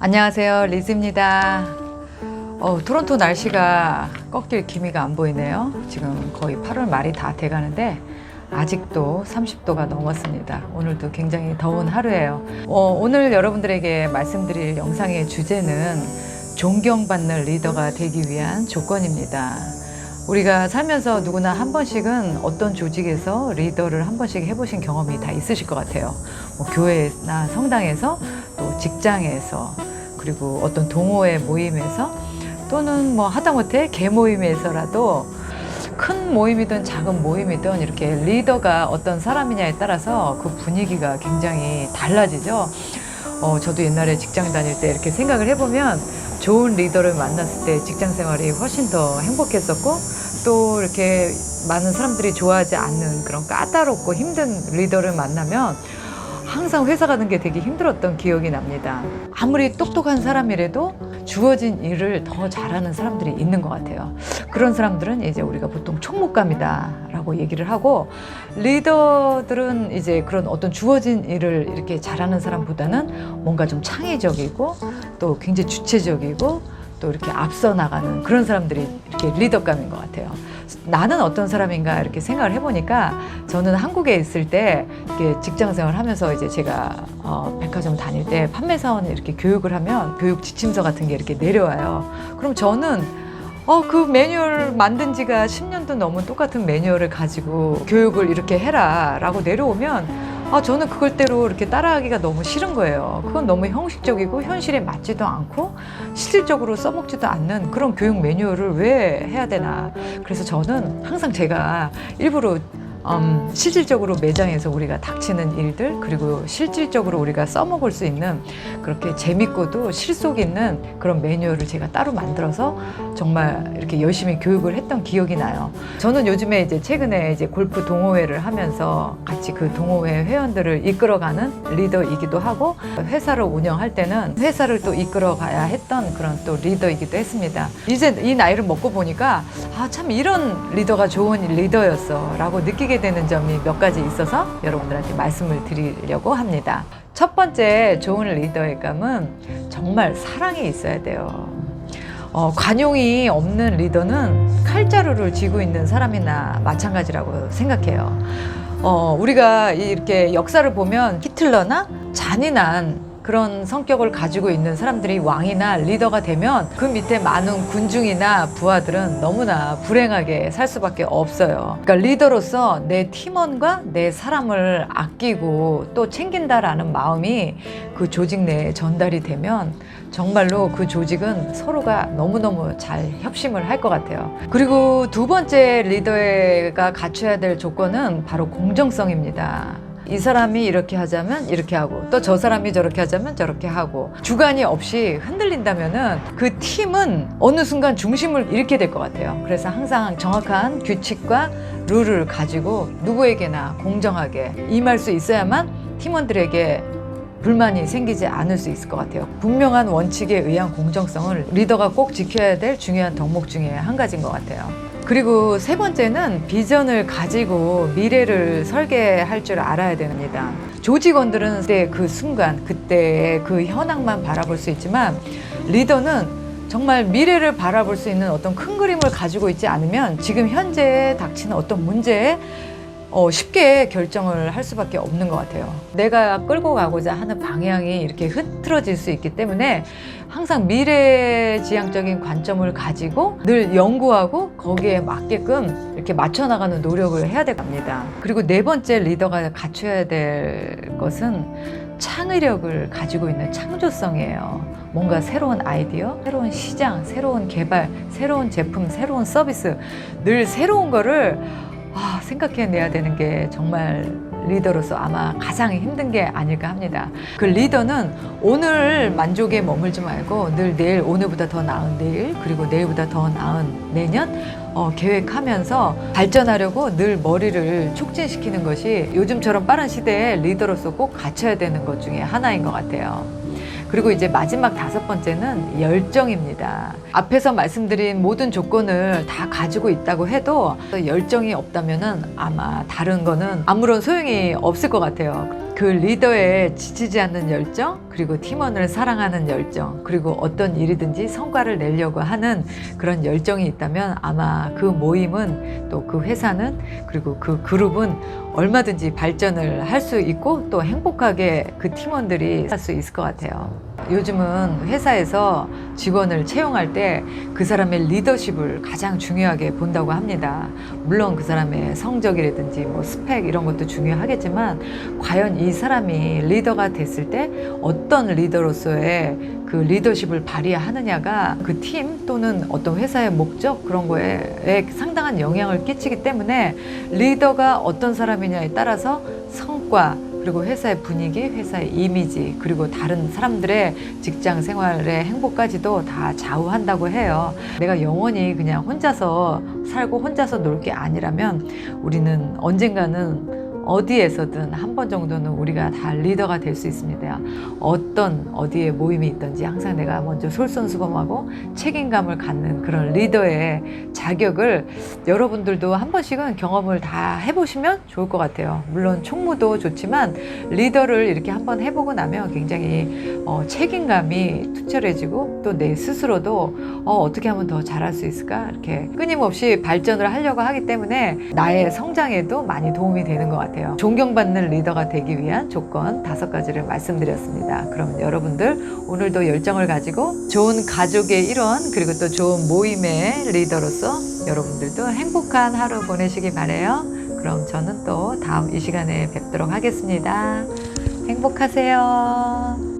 안녕하세요. 리즈입니다. 어, 토론토 날씨가 꺾일 기미가 안 보이네요. 지금 거의 8월 말이 다 돼가는데 아직도 30도가 넘었습니다. 오늘도 굉장히 더운 하루예요. 어, 오늘 여러분들에게 말씀드릴 영상의 주제는 존경받는 리더가 되기 위한 조건입니다. 우리가 살면서 누구나 한 번씩은 어떤 조직에서 리더를 한 번씩 해보신 경험이 다 있으실 것 같아요. 뭐 교회나 성당에서 또 직장에서 그리고 어떤 동호회 모임에서 또는 뭐 하다못해 개 모임에서라도 큰 모임이든 작은 모임이든 이렇게 리더가 어떤 사람이냐에 따라서 그 분위기가 굉장히 달라지죠. 어, 저도 옛날에 직장 다닐 때 이렇게 생각을 해보면 좋은 리더를 만났을 때 직장 생활이 훨씬 더 행복했었고 또 이렇게 많은 사람들이 좋아하지 않는 그런 까다롭고 힘든 리더를 만나면 항상 회사 가는 게 되게 힘들었던 기억이 납니다. 아무리 똑똑한 사람이라도 주어진 일을 더 잘하는 사람들이 있는 것 같아요. 그런 사람들은 이제 우리가 보통 총무감이다라고 얘기를 하고 리더들은 이제 그런 어떤 주어진 일을 이렇게 잘하는 사람보다는 뭔가 좀 창의적이고 또 굉장히 주체적이고 또 이렇게 앞서 나가는 그런 사람들이 이렇게 리더감인 것 같아요. 나는 어떤 사람인가 이렇게 생각을 해보니까 저는 한국에 있을 때 이렇게 직장 생활 하면서 이제 제가 어, 백화점 다닐 때 판매 사원을 이렇게 교육을 하면 교육 지침서 같은 게 이렇게 내려와요. 그럼 저는 어, 그 매뉴얼 만든 지가 10년도 넘은 똑같은 매뉴얼을 가지고 교육을 이렇게 해라 라고 내려오면 아, 저는 그걸대로 이렇게 따라하기가 너무 싫은 거예요. 그건 너무 형식적이고 현실에 맞지도 않고 실질적으로 써먹지도 않는 그런 교육 매뉴얼을 왜 해야 되나. 그래서 저는 항상 제가 일부러 음, 실질적으로 매장에서 우리가 닥치는 일들 그리고 실질적으로 우리가 써먹을 수 있는 그렇게 재밌고도 실속 있는 그런 매뉴얼을 제가 따로 만들어서 정말 이렇게 열심히 교육을 했던 기억이 나요. 저는 요즘에 이제 최근에 이제 골프 동호회를 하면서 같이 그 동호회 회원들을 이끌어가는 리더이기도 하고 회사를 운영할 때는 회사를 또 이끌어가야 했던 그런 또 리더이기도 했습니다. 이제 이 나이를 먹고 보니까 아 참 이런 리더가 좋은 리더였어라고 느끼 게 되는 점이 몇 가지 있어서 여러분들한테 말씀을 드리려고 합니다. 첫 번째 좋은 리더의 감은 정말 사랑이 있어야 돼요. 어, 관용이 없는 리더는 칼자루를 쥐고 있는 사람이나 마찬가지라고 생각해요. 어, 우리가 이렇게 역사를 보면 히틀러나 잔인한 그런 성격을 가지고 있는 사람들이 왕이나 리더가 되면 그 밑에 많은 군중이나 부하들은 너무나 불행하게 살 수밖에 없어요. 그러니까 리더로서 내 팀원과 내 사람을 아끼고 또 챙긴다라는 마음이 그 조직 내에 전달이 되면 정말로 그 조직은 서로가 너무너무 잘 협심을 할 것 같아요. 그리고 두 번째 리더가 갖춰야 될 조건은 바로 공정성입니다. 이 사람이 이렇게 하자면 이렇게 하고 또 저 사람이 저렇게 하자면 저렇게 하고 주관이 없이 흔들린다면은 그 팀은 어느 순간 중심을 잃게 될 것 같아요. 그래서 항상 정확한 규칙과 룰을 가지고 누구에게나 공정하게 임할 수 있어야만 팀원들에게 불만이 생기지 않을 수 있을 것 같아요. 분명한 원칙에 의한 공정성을 리더가 꼭 지켜야 될 중요한 덕목 중에 한 가지인 것 같아요. 그리고 세 번째는 비전을 가지고 미래를 설계할 줄 알아야 됩니다. 조직원들은 그때 그 순간, 그때의 그 현황만 바라볼 수 있지만 리더는 정말 미래를 바라볼 수 있는 어떤 큰 그림을 가지고 있지 않으면 지금 현재 닥치는 어떤 문제에 어, 쉽게 결정을 할 수밖에 없는 것 같아요. 내가 끌고 가고자 하는 방향이 이렇게 흐트러질 수 있기 때문에 항상 미래지향적인 관점을 가지고 늘 연구하고 거기에 맞게끔 이렇게 맞춰나가는 노력을 해야 될 겁니다. 그리고 네 번째 리더가 갖춰야 될 것은 창의력을 가지고 있는 창조성이에요. 뭔가 새로운 아이디어, 새로운 시장, 새로운 개발, 새로운 제품, 새로운 서비스, 늘 새로운 거를 아, 생각해내야 되는 게 정말 리더로서 아마 가장 힘든 게 아닐까 합니다. 그 리더는 오늘 만족에 머물지 말고 늘 내일 오늘보다 더 나은 내일 그리고 내일보다 더 나은 내년 어, 계획하면서 발전하려고 늘 머리를 촉진시키는 것이 요즘처럼 빠른 시대에 리더로서 꼭 갖춰야 되는 것 중에 하나인 것 같아요. 그리고 이제 마지막 다섯 번째는 열정입니다. 앞에서 말씀드린 모든 조건을 다 가지고 있다고 해도 열정이 없다면은 아마 다른 거는 아무런 소용이 없을 것 같아요. 그 리더의 지치지 않는 열정, 그리고 팀원을 사랑하는 열정, 그리고 어떤 일이든지 성과를 내려고 하는 그런 열정이 있다면 아마 그 모임은 또 그 회사는 그리고 그 그룹은 얼마든지 발전을 할 수 있고 또 행복하게 그 팀원들이 할 수 있을 것 같아요. 요즘은 회사에서 직원을 채용할 때 그 사람의 리더십을 가장 중요하게 본다고 합니다. 물론 그 사람의 성적이라든지 뭐 스펙 이런 것도 중요하겠지만 과연 이 사람이 리더가 됐을 때 어떤 리더로서의 그 리더십을 발휘하느냐가 그 팀 또는 어떤 회사의 목적 그런 거에 상당한 영향을 끼치기 때문에 리더가 어떤 사람이냐에 따라서 성과 그리고 회사의 분위기, 회사의 이미지, 그리고 다른 사람들의 직장 생활의 행복까지도 다 좌우한다고 해요. 내가 영원히 그냥 혼자서 살고 혼자서 놀 게 아니라면 우리는 언젠가는 어디에서든 한 번 정도는 우리가 다 리더가 될 수 있습니다. 어떤 어디에 모임이 있든지 항상 내가 먼저 솔선수범하고 책임감을 갖는 그런 리더의 자격을 여러분들도 한 번씩은 경험을 다 해보시면 좋을 것 같아요. 물론 총무도 좋지만 리더를 이렇게 한번 해보고 나면 굉장히 어, 책임감이 투철해지고 또 내 스스로도 어, 어떻게 하면 더 잘할 수 있을까 이렇게 끊임없이 발전을 하려고 하기 때문에 나의 성장에도 많이 도움이 되는 것 같아요. 존경받는 리더가 되기 위한 조건 다섯 가지를 말씀드렸습니다. 그럼 여러분들 오늘도 열정을 가지고 좋은 가족의 일원 그리고 또 좋은 모임의 리더로서 여러분들도 행복한 하루 보내시기 바래요. 그럼 저는 또 다음 이 시간에 뵙도록 하겠습니다. 행복하세요.